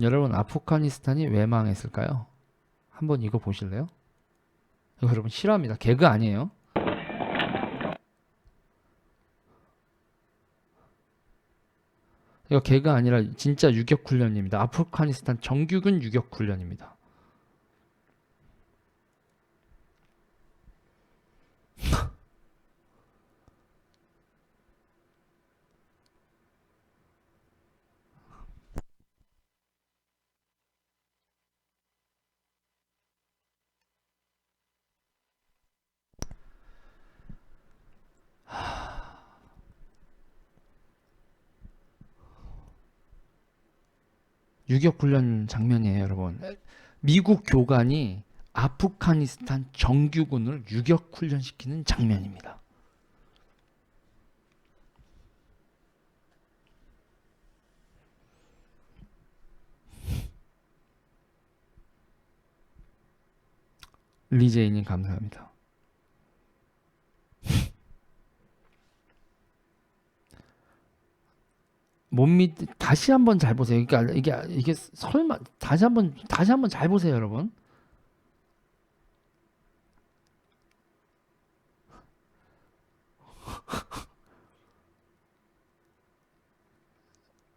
여러분 아프가니스탄이 왜 망했을까요? 한번 이거 보실래요? 이거 여러분 실화입니다. 개그 아니에요. 이거 개그 아니라 진짜 유격 훈련입니다. 아프가니스탄 정규군 유격 훈련입니다. 유격 훈련 장면이에요, 여러분. 미국 교관이 아프가니스탄 정규군을 유격 훈련시키는 장면입니다. 리제이님 감사합니다. 못 믿, 다시 한번 잘 보세요. 그러니까 이게 이게 설마 다시 한번 다시 한번 잘 보세요, 여러분.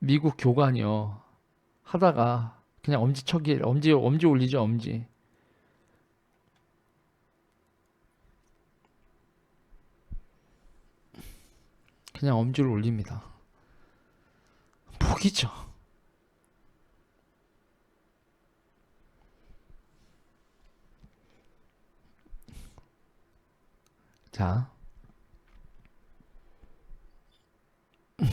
미국 교관이요 하다가 그냥 엄지척이 엄지 엄지 올리죠, 엄지. 그냥 엄지를 올립니다. 복이죠. 자.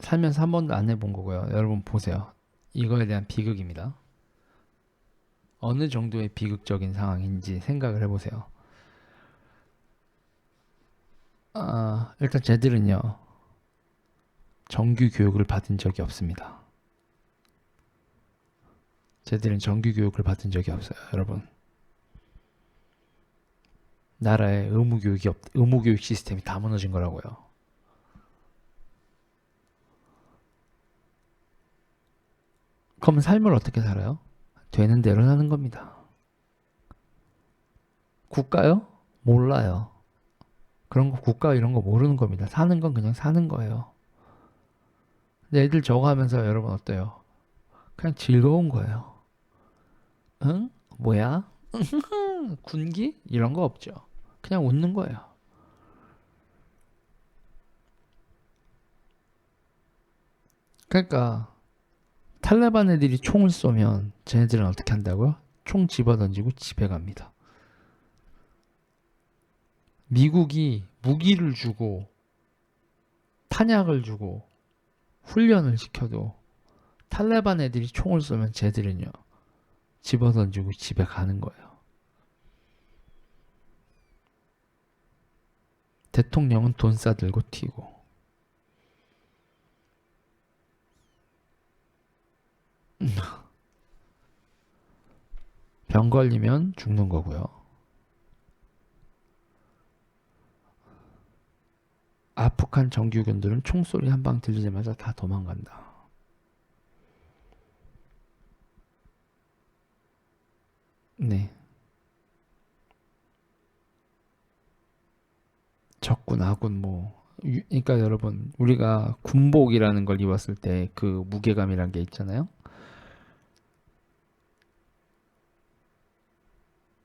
살면서 한 번도 안 해본 거고요. 여러분 보세요. 이거에 대한 비극입니다. 어느 정도의 비극적인 상황인지 생각을 해보세요. 아, 일단 쟤들은요. 정규 교육을 받은 적이 없습니다. 쟤들은 정규 교육을 받은 적이 없어요, 여러분. 나라의 의무 교육이 없, 의무 교육 시스템이 다 무너진 거라고요. 그럼 삶을 어떻게 살아요? 되는 대로 사는 겁니다. 국가요? 몰라요. 그런 거 국가 이런 거 모르는 겁니다. 사는 건 그냥 사는 거예요. 애들 저거 하면서 여러분 어때요? 그냥 즐거운 거예요. 응? 뭐야? 군기? 이런 거 없죠. 그냥 웃는 거예요. 그러니까 탈레반 애들이 총을 쏘면 쟤네들은 어떻게 한다고요? 총 집어 던지고 집에 갑니다. 미국이 무기를 주고 탄약을 주고 훈련을 시켜도 탈레반 애들이 총을 쏘면 쟤들은요 집어 던지고 집에 가는 거예요. 대통령은 돈 싸들고 튀고 병 걸리면 죽는 거고요. 아프간 정규군들은 총소리 한 방 들리자마자 다 도망간다. 네. 적군, 아군 뭐 유- 그러니까 여러분 우리가 군복이라는 걸 입었을 때 그 무게감이란 게 있잖아요.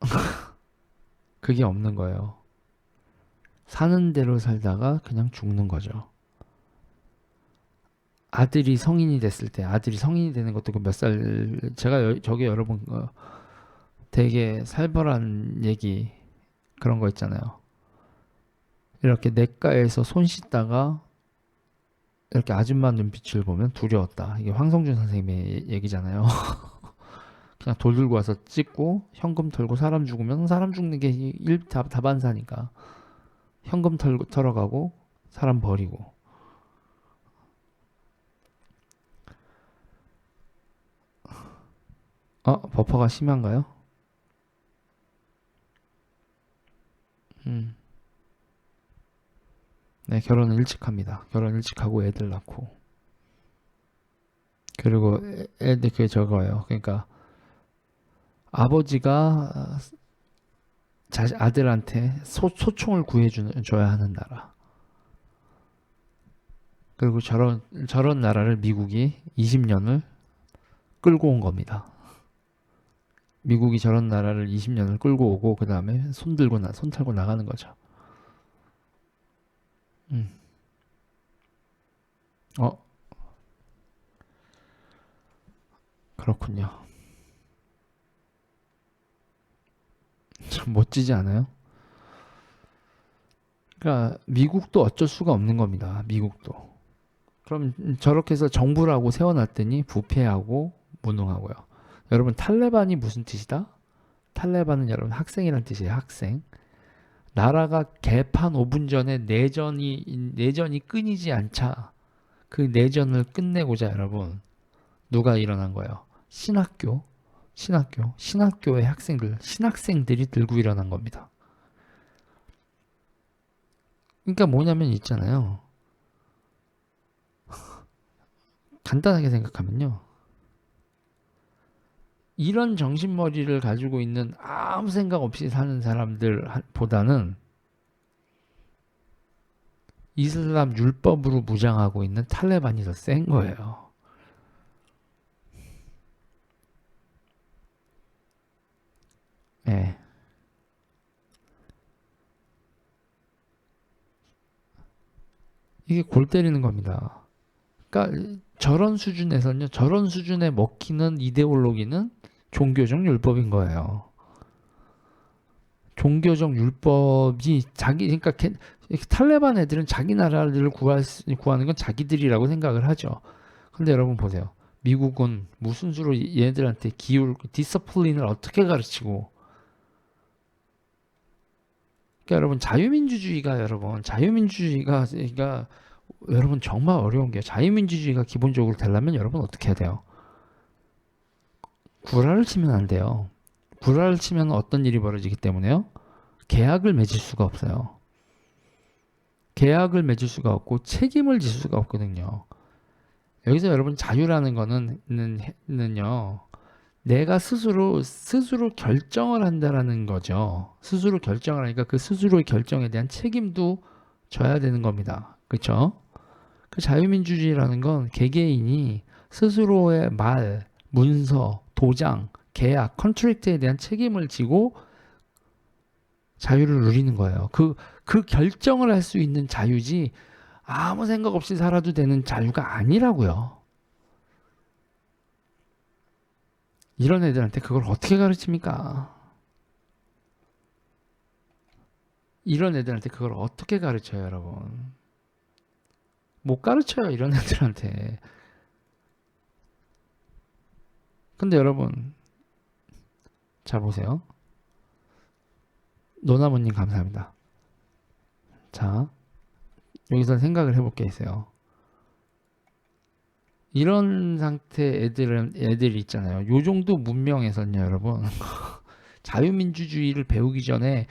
그게 없는 거예요. 사는 대로 살다가 그냥 죽는 거죠. 아들이 성인이 됐을 때, 아들이 성인이 되는 것도 그몇 살, 제가 여, 저게 여러분, 어, 되게 살벌한 얘기, 그런 거 있잖아요. 이렇게 냇가에서 손 씻다가, 이렇게 아줌마 눈빛을 보면 두려웠다. 이게 황성준 선생님의 얘기잖아요. 그냥 돌 들고 와서 찍고, 현금 털고 사람 죽으면 사람 죽는 게 일, 다, 다반사니까. 현금 털고 털어가고 사람 버리고 어 버퍼가 심한가요? 음. 네 결혼은 일찍 합니다 결혼 일찍 하고 애들 낳고 그리고 애- 애들 그 저거예요. 그러니까 아버지가 자 아들한테 소, 소총을 구해주는 줘야 하는 나라. 그리고 저런 저런 나라를 미국이 20년을 끌고 온 겁니다. 미국이 저런 나라를 20년을 끌고 오고 그 다음에 손 들고 나, 손 털고 나가는 거죠. 음. 어, 그렇군요. 참 멋지지 않아요? 그러니까 미국도 어쩔 수가 없는 겁니다. 미국도. 그럼 저렇게 해서 정부라고 세워놨더니 부패하고 무능하고요. 여러분 탈레반이 무슨 뜻이다? 탈레반은 여러분 학생이란 뜻이에요. 학생. 나라가 개판 5분 전에 내전이 내전이 끊이지 않자 그 내전을 끝내고자 여러분 누가 일어난 거예요? 신학교, 신학교, 신학교의 학생들, 신학생들이 들고 일어난 겁니다. 그러니까 뭐냐면 있잖아요. 간단하게 생각하면요. 이런 정신머리를 가지고 있는 아무 생각 없이 사는 사람들보다는 이슬람 율법으로 무장하고 있는 탈레반이 더 센 거예요. 예. 이게 골 때리는 겁니다. 그러니까 저런 수준에서는요, 저런 수준에 먹히는 이데올로기는 종교적 율법인 거예요. 종교적 율법이 자기 그러니까 걔- 이렇게 탈레반 애들은 자기 나라를 구할 수- 구하는 건 자기들이라고 생각을 하죠. 근데 여러분 보세요. 미국은 무슨 수로 얘네들한테 기울 디서플린을 어떻게 가르치고 그러니까 여러분 자유민주주의가 여러분 자유민주주의가 그러니까 여러분 정말 어려운 게 자유민주주의가 기본적으로 되려면 여러분 어떻게 해야 돼요? 구라를 치면 안 돼요. 구라를 치면 어떤 일이 벌어지기 때문에요? 계약을 맺을 수가 없어요. 계약을 맺을 수가 없고 책임을 질 수가 없거든요. 여기서 여러분 자유라는 거는 는, 는요. 내가 스스로 스스로 결정을 한다라는 거죠. 스스로 결정을 하니까 그 스스로의 결정에 대한 책임도 져야 되는 겁니다. 그렇죠? 그 자유민주주의라는 건 개개인이 스스로의 말, 문서, 도장, 계약, 컨트랙트에 대한 책임을 지고 자유를 누리는 거예요. 그, 그 결정을 할 수 있는 자유지 아무 생각 없이 살아도 되는 자유가 아니라고요. 이런 애들한테 그걸 어떻게 가르칩니까? 이런 애들한테 그걸 어떻게 가르쳐요, 여러분? 못 가르쳐요, 이런 애들한테. 근데 여러분, 자 보세요. 노나무님 감사합니다. 자, 여기서 생각을 해볼 게 있어요. 이런 상태 애들은 애들이 있잖아요. 요 정도 문명에서는요, 여러분. 자유민주주의를 배우기 전에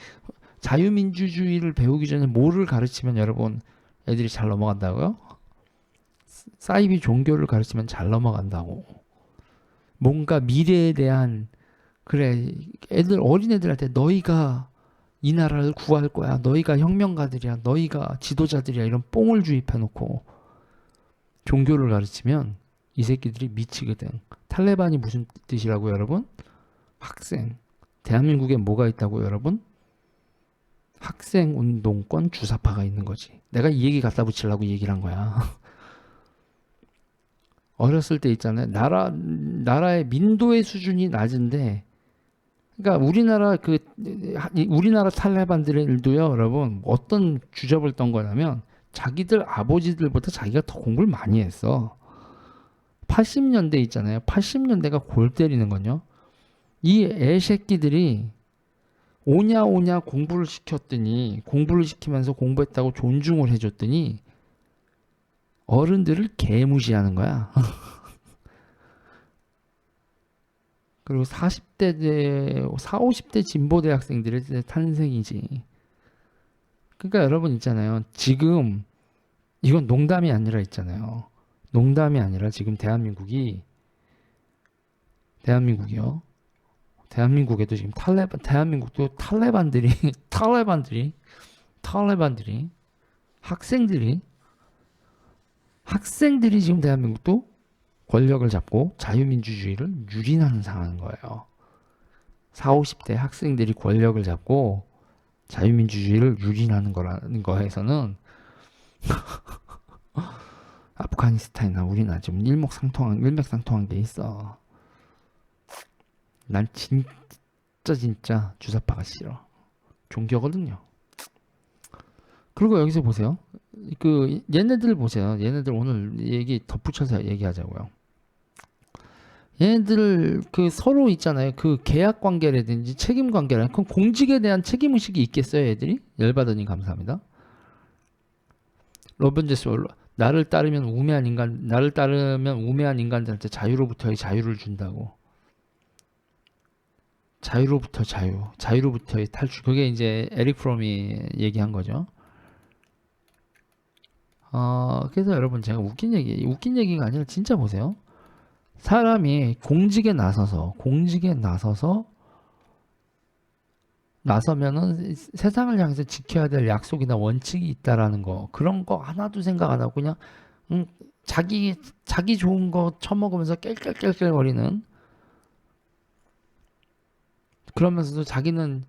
자유민주주의를 배우기 전에 뭐를 가르치면 여러분 애들이 잘 넘어간다고요? 사이비 종교를 가르치면 잘 넘어간다고. 뭔가 미래에 대한 그래 애들 어린 애들한테 너희가 이 나라를 구할 거야. 너희가 혁명가들이야. 너희가 지도자들이야. 이런 뽕을 주입해 놓고 종교를 가르치면 이 새끼들이 미치거든. 탈레반이 무슨 뜻이라고 여러분? 학생. 대한민국에 뭐가 있다고 여러분? 학생 운동권 주사파가 있는 거지. 내가 이 얘기 갖다 붙이려고 얘기를 한 거야. 어렸을 때 있잖아요. 나라 나라의 민도의 수준이 낮은데 그러니까 우리나라 그 이- 우리나라 탈레반들도요, 여러분 어떤 주접을 떤 거냐면 자기들 아버지들보다 자기가 더 공부를 많이 했어. 80년대 있잖아요. 80년대가 골 때리는 건요. 이 애새끼들이 오냐 오냐 공부를 시켰더니 공부를 시키면서 공부했다고 존중을 해줬더니 어른들을 개무시하는 거야. 그리고 40대, 4, 50대 진보 대학생들의 탄생이지. 그러니까 여러분 있잖아요. 지금 이건 농담이 아니라 있잖아요. 농담이 아니라 지금 대한민국이 대한민국이요. 대한민국에도 지금 탈레반 대한민국도 탈레반들이 탈레반들이 탈레반들이 학생들이 학생들이 지금 대한민국도 권력을 잡고 자유민주주의를 유린하는 상황인 거예요. 4, 50대 학생들이 권력을 잡고 자유민주주의를 유린하는 거라는 거에서는 아프가니스탄이나 우리나 좀 일목상통한 일맥상통한 게 있어. 난 진짜 진짜 주사파가 싫어. 종교거든요. 그리고 여기서 보세요. 그 얘네들 보세요. 얘네들 오늘 얘기 덧붙여서 얘기하자고요. 얘네들 그 서로 있잖아요. 그 계약 관계라든지 책임 관계라 그 공직에 대한 책임 의식이 있겠어요, 애들이? 열받으니 감사합니다. 로벤제스 나를 따르면 우매한 인간, 나를 따르면 우매한 인간들한테 자유로부터의 자유를 준다고. 자유로부터 자유, 자유로부터의 탈출. 그게 이제 에릭 프롬이 얘기한 거죠. 어, 그래서 여러분 제가 웃긴 얘기, 웃긴 얘기가 아니라 진짜 보세요. 사람이 공직에 나서서, 공직에 나서서, 나서면은 세상을 향해서 지켜야 될 약속이나 원칙이 있다라는 거, 그런 거 하나도 생각 안 하고 그냥, 음, 자기, 자기 좋은 거 처먹으면서 깰깰깰깰거리는 그러면서도 자기는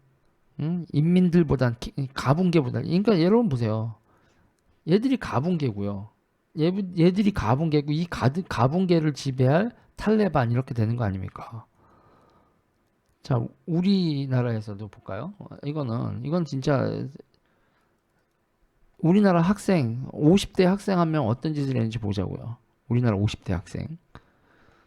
음, 인민들보단 기- 가분개보다 그러니까 여러분 보세요. 얘들이 가분개고요. 얘, 얘들이 가분개고 이 가드, 가분개를 지배할 탈레반 이렇게 되는 거 아닙니까? 자, 우리나라에서도 볼까요? 어, 이거는 이건 진짜 우리나라 학생 50대 학생 한 명 어떤 짓을 했는지 보자고요. 우리나라 50대 학생.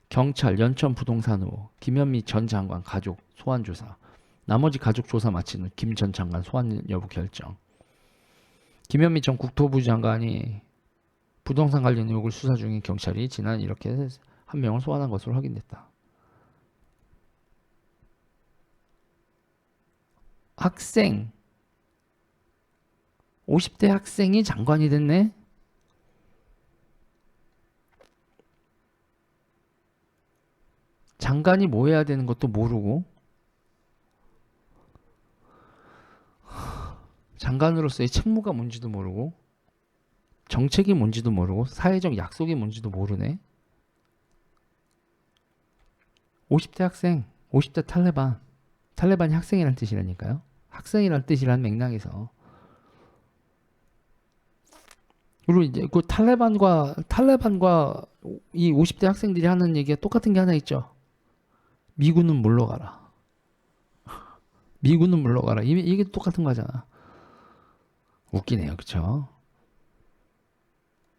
경찰, 연천 부동산으로 김현미 전 장관 가족 소환 조사. 나머지 가족 조사 마친 후 김 전 장관 소환 여부 결정. 김현미 전 국토부 장관이 부동산 관련 의혹을 수사 중인 경찰이 지난 이렇게 한 명을 소환한 것으로 확인됐다. 학생 50대 학생이 장관이 됐네. 장관이 뭐 해야 되는 것도 모르고 장관으로서의 책무가 뭔지도 모르고 정책이 뭔지도 모르고 사회적 약속이 뭔지도 모르네. 50대 학생, 50대 탈레반. 탈레반이 학생이란 뜻이라니까요. 학생이란 뜻이란 맥락에서 그리고 이제 그 탈레반과 탈레반과 이 50대 학생들이 하는 얘기가 똑같은 게 하나 있죠. 미군은 물러가라. 미군은 물러가라. 이게, 똑같은 거잖아. 웃기네요, 그쵸?